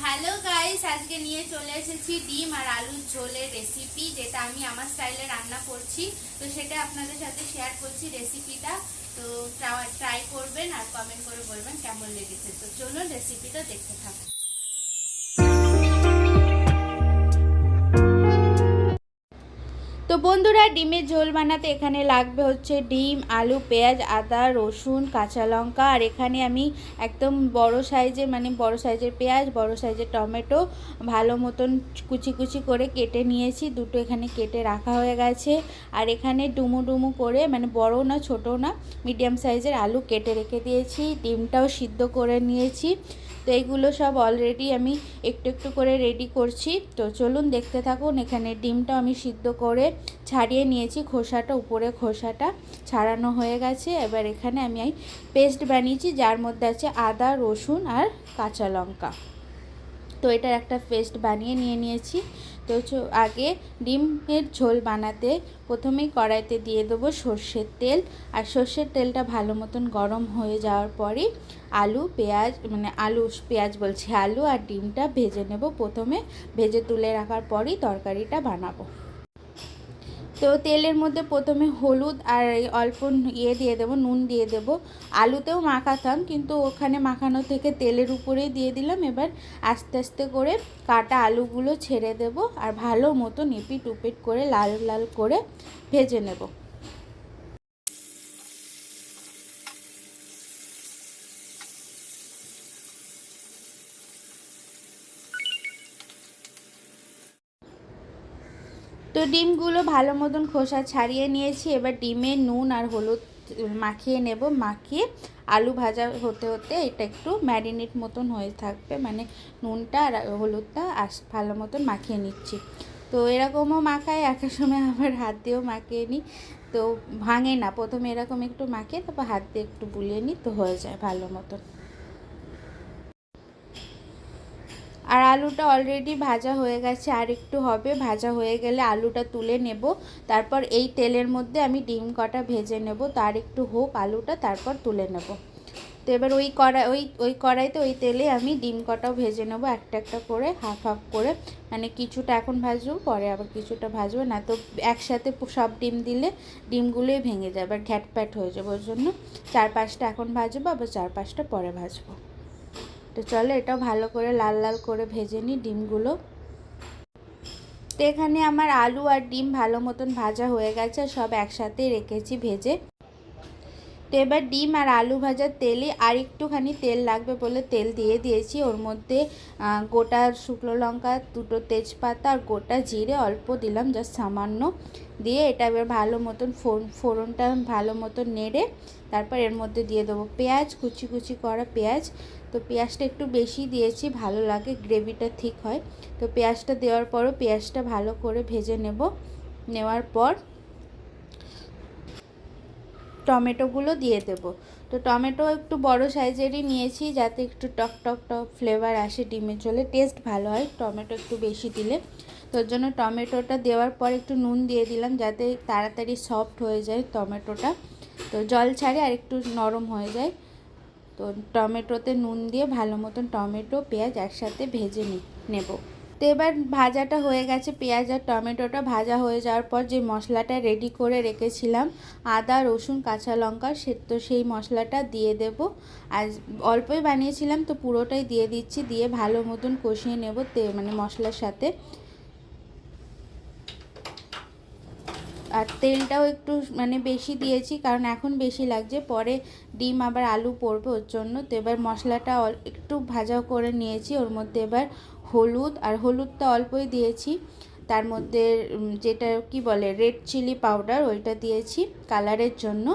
Hello guys আজকে নিয়ে চলে এসেছি ডিম আর আলুর ঝোলের রেসিপি যেটা আমি আমার স্টাইলে রান্না করছি। তো সেটা আপনাদের সাথে শেয়ার করছি রেসিপিটা তো ট্রাই করবেন আর কমেন্ট করে বলবেন কেমন লেগেছে। তো চলুন রেসিপিটা দেখতে থাকুন। তো বন্ধুরা, ডিমের ঝোল বানাতে এখানে লাগবে হচ্ছে ডিম, আলু, পেঁয়াজ, আদা, রসুন, কাঁচা লঙ্কা। আর এখানে আমি একদম বড় সাইজের মানে বড় সাইজের পেঁয়াজ, বড় সাইজের টমেটো ভালো মতন কুচি কুচি করে কেটে নিয়েছি। দুটো এখানে কেটে রাখা হয়ে গেছে। আর এখানে ডুমু ডুমু করে মানে বড় না, ছোট না, মিডিয়াম সাইজের আলু কেটে রেখে দিয়েছি। ডিমটাও সিদ্ধ করে নিয়েছি। তো এইগুলো সব অলরেডি আমি একটু একটু করে রেডি করছি। তো চলুন দেখতে থাকুন, এখানে ডিমটা আমি সিদ্ধ করে ছাড়িয়ে নিয়েছি। খোসাটা, উপরে খোসাটা ছাড়ানো হয়ে গেছে। এবার এখানে আমি পেস্ট বানিয়েছি, যার মধ্যে আছে আদা, রসুন আর কাঁচা লঙ্কা। তো এটার একটা পেস্ট বানিয়ে নিয়ে নিয়েছি। তো আগে ডিমের ঝোল বানাতে প্রথমেই কড়াইতে দিয়ে দেবো সর্ষের তেল। আর সর্ষের তেলটা ভালো মতন গরম হয়ে যাওয়ার পরই আলু, পেঁয়াজ মানে আলু, পেঁয়াজ বলছি, আলু আর ডিমটা ভেজে নেব প্রথমে। ভেজে তুলে রাখার পরই তরকারিটা বানাবো। তো তেলের মধ্যে প্রথমে হলুদ আর অল্প ইয়ে দিয়ে দেবো, নুন দিয়ে দেব। আলুতেও মাখাতাম, কিন্তু ওখানে মাখানো থেকে তেলের উপরেই দিয়ে দিলাম। এবার আস্তে আস্তে করে কাটা আলুগুলো ছেড়ে দেব আর ভালো মতো নিপিট উপিট করে লাল লাল করে ভেজে নেব। তো ডিমগুলো ভালো মতন খোসা ছাড়িয়ে নিয়েছি। এবার ডিমে নুন আর হলুদ মাখিয়ে নেব। মাখিয়ে আলু ভাজা হতে হতে এটা একটু ম্যারিনেট মতন হয়ে থাকবে। মানে নুনটা আর হলুদটা আস ভালো মতন মাখিয়ে নিচ্ছি। তো এরকমও মাখায় এক সময় আবার হাত দিয়েও মাখিয়ে নিই। তো ভাঙে না। প্রথমে এরকম একটু মাখিয়ে তারপর হাত দিয়ে একটু বুলিয়ে নিই, তো হয়ে যায় ভালো মতন। আর আলুটা অলরেডি ভাজা হয়ে গেছে, আর একটু হবে। ভাজা হয়ে গেলে আলুটা তুলে নেব। তারপর এই তেলের মধ্যে আমি ডিম কটা ভেজে নেব। তার একটু হোক আলুটা, তারপর তুলে নেব। তো এবার ওই কড়াই ওই ওই কড়াইতে ওই তেলে আমি ডিম কটাও ভেজে নেব, একটা একটা করে হাফ হাফ করে। মানে কিছুটা এখন ভাজবো, পরে আবার কিছুটা ভাজবো। না তো একসাথে সব ডিম দিলে ডিমগুলোই ভেঙে যাবে আর ঘ্যাটপ্যাট হয়ে যাবে ওর জন্য। চার পাঁচটা এখন ভাজবো, আবার চার পাঁচটা পরে ভাজবো। তো চলো এটাও ভালো করে লাল লাল করে ভেজে নিই ডিমগুলো। তো এখানে আমার আলু আর ডিম ভালো মতন ভাজা হয়ে গেছে, সব একসাথে রেখেছি ভেজে। তো এবার ডিম আর আলু ভাজার তেলে আর একটুখানি তেল লাগবে বলে তেল দিয়ে দিয়েছি। ওর মধ্যে গোটা শুকনো লঙ্কা, দুটো তেজপাতা আর গোটা জিরে অল্প দিলাম, জাস্ট সামান্য দিয়ে এটা এবার ভালো মতন ফোড়নটা ভালো মতন নেড়ে তারপর এর মধ্যে দিয়ে দেবো পেঁয়াজ, কুচি কুচি করা পেঁয়াজ। তো পেঁয়াজটা একটু বেশি দিয়েছি, ভালো লাগে, গ্রেভিটা ঠিক হয়। তো পেঁয়াজটা দেওয়ার পরও পেঁয়াজটা ভালো করে ভেজে নেব। নেওয়ার পর টমেটোগুলো দিয়ে দেবো। তো টমেটো একটু বড় সাইজেরই নিয়েছি, যাতে একটু টক টক টক ফ্লেভার আসে ডিমের ঝোলে। টেস্ট ভালো হয়, টমেটো একটু বেশি দিলে। তোর জন্য টমেটোটা দেওয়ার পর একটু নুন দিয়ে দিলাম, যাতে তাড়াতাড়ি সফট হয়ে যায় টমেটোটা। তো জল ছাড়ে আর একটু নরম হয়ে যায়। তো টমেটোতে নুন দিয়ে ভালো মতন টমেটো, পেঁয়াজ একসাথে ভেজে নেব। তো এবার ভাজাটা হয়ে গেছে, পেঁয়াজ আর টমেটোটা ভাজা হয়ে যাওয়ার পর যে মশলাটা রেডি করে রেখেছিলাম, আদা, রসুন, কাঁচা লঙ্কা, সে তো সেই মশলাটা দিয়ে দেব। আর অল্পই বানিয়েছিলাম তো পুরোটাই দিয়ে দিচ্ছি, দিয়ে ভালো মতন কষিয়ে নেব তে মানে মশলার সাথে। আর তেলটাও একটু মানে বেশি দিয়েছি, কারণ এখন বেশি লাগছে, পরে ডিম আবার আলু পড়বে ওর জন্য। তো এবার মশলাটা একটু ভাজা করে নিয়েছি, ওর মধ্যে এবার হলুদ, আর হলুদটা অল্পই দিয়েছি। তার মধ্যে যেটা কি বলে রেড চিলি পাউডার ওইটা দিয়েছি কালারের জন্য।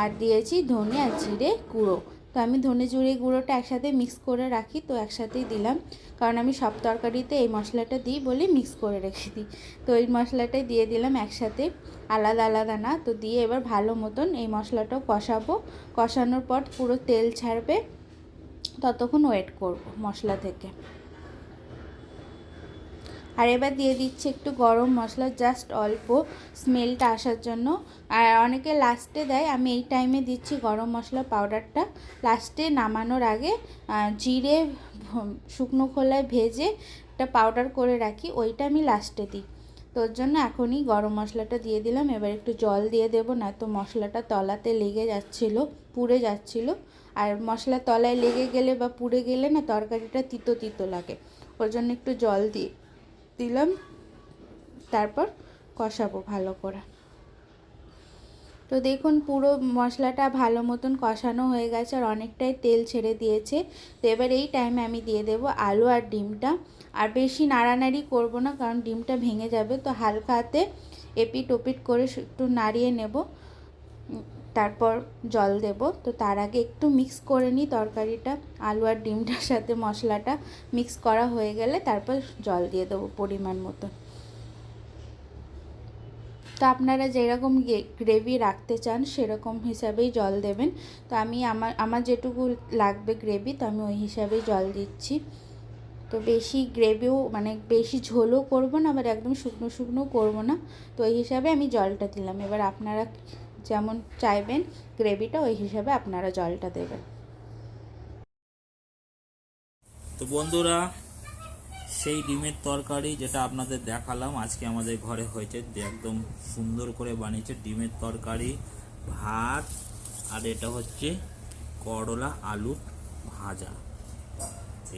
আর দিয়েছি ধনে আর জিরে গুঁড়ো। তো আমি ধনে জিরে গুঁড়োটা একসাথে মিক্স করে রাখি, তো একসাথেই দিলাম। কারণ আমি সব তরকারিতে এই মশলাটা দিই বলে মিক্স করে রেখে দিই তো এই মশলাটাই দিয়ে দিলাম একসাথে। আলাদা আলাদা না, তো দিয়ে এবার ভালো মতন এই মশলাটাও কষাবো। কষানোর পর পুরো তেল ছাড়বে। ততক্ষণ ওয়েট করব মশলা থেকে। আর এবার দিয়ে দিচ্ছি একটু গরম মশলা জাস্ট অল্প স্মেলটা আসার জন্য। আর অনেকে লাস্টে দেয়, আমি এই টাইমে দিচ্ছি গরম মশলা পাউডারটা লাস্টে নামানোর আগে জিরে শুকনো খোলায় ভেজে একটা পাউডার করে রাখি, ওইটা আমি লাস্টে দিই। তোর জন্য এখনই গরম মশলাটা দিয়ে দিলাম। এবার একটু জল দিয়ে দেবো, না তো মশলাটা তলাতে লেগে যাচ্ছিল, পুড়ে যাচ্ছিল। আর মশলা তলায় লেগে গেলে বা পুড়ে গেলে না, তরকারিটা তিতো তিতো লাগে। ওর জন্য একটু জল দিয়ে দিলাম। তারপর কষাবো ভালো করে। তো দেখুন, পুরো মশলাটা ভালো মতন কষানো হয়ে গেছে আর অনেকটাই তেল ছেড়ে দিয়েছে। তো এবার এই টাইমে আমি দিয়ে দেবো আলু আর ডিমটা। আর বেশি নাড়ানাড়ি করব না, কারণ ডিমটা ভেঙে যাবে। তো হালকা হাতে এপিট ওপিট করে একটু নাড়িয়ে নেব। তারপর জল দেব। তো তার আগে একটু মিক্স করে নিই তরকারিটা। আলু আর ডিমটার সাথে মশলাটা মিক্স করা হয়ে গেলে তারপর জল দিয়ে দেবো পরিমাণ মতো। তো আপনারা যেরকম গ্রেভি রাখতে চান সেরকম হিসাবেই জল দেবেন। তো আমি আমার আমার যেটুকু লাগবে গ্রেভি তো আমি ওই হিসাবেই জল দিচ্ছি। তো বেশি গ্রেভিও মানে বেশি ঝোলও করব না, আবার একদম শুকনো শুকনো করব না। তো ওই হিসাবে আমি জলটা দিলাম। এবার আপনারা যেমন চাইবেন, গ্রেভিটা ওই হিসাবে আপনারা জলটা দেবেন। তো বন্ধুরা, সেই ডিমের তরকারি যেটা আপনাদের দেখালাম, আজকে আমাদের ঘরে হয়েছে একদম সুন্দর করে বানিয়েছে ডিমের তরকারি, ভাত, আর এটা হচ্ছে করলা আলু ভাজা।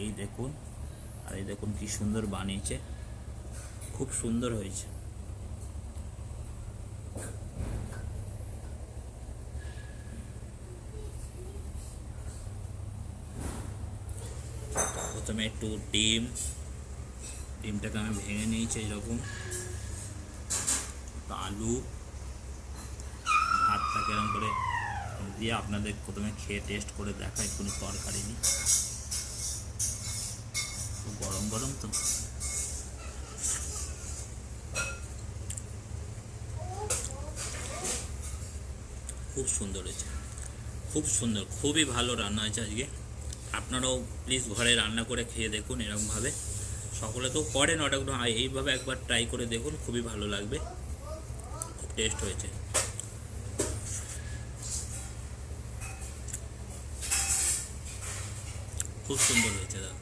এই দেখুন, আর এই দেখুন কি সুন্দর বানিয়েছে, খুব সুন্দর হয়েছে। প্রথমে একটু ডিম, ডিমটাকে আমি ভেঙে নিয়েছি এরকম আলু, ভাতটাকে এরকম করে দিয়ে আপনাদের প্রথমে খেয়ে টেস্ট করে দেখা একটু তরকারি নিই গরম গরম তো। খুব সুন্দর হয়েছে। খুব সুন্দর, খুবই ভালো রান্না হয়েছে আজকে। আপনারাও প্লিজ ঘরে রান্না করে খেয়ে দেখুন এরকমভাবে। সকলে তো করেন কিন্তু আ- এইভাবে একবার ট্রাই করে দেখুন, খুবই ভালো লাগবে। খুব টেস্ট হয়েছে। খুব সুন্দর হয়েছে দাদা।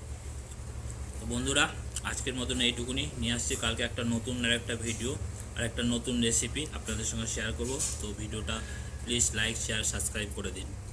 তো বন্ধুরা, আজকের মতন এইটুকুনি। নিয়ে আসছি কালকে একটা নতুন আর একটা ভিডিও আর একটা নতুন রেসিপি আপনাদের সঙ্গে শেয়ার করব। তো ভিডিওটা প্লিজ লাইক শেয়ার সাবস্ক্রাইব করে দিন।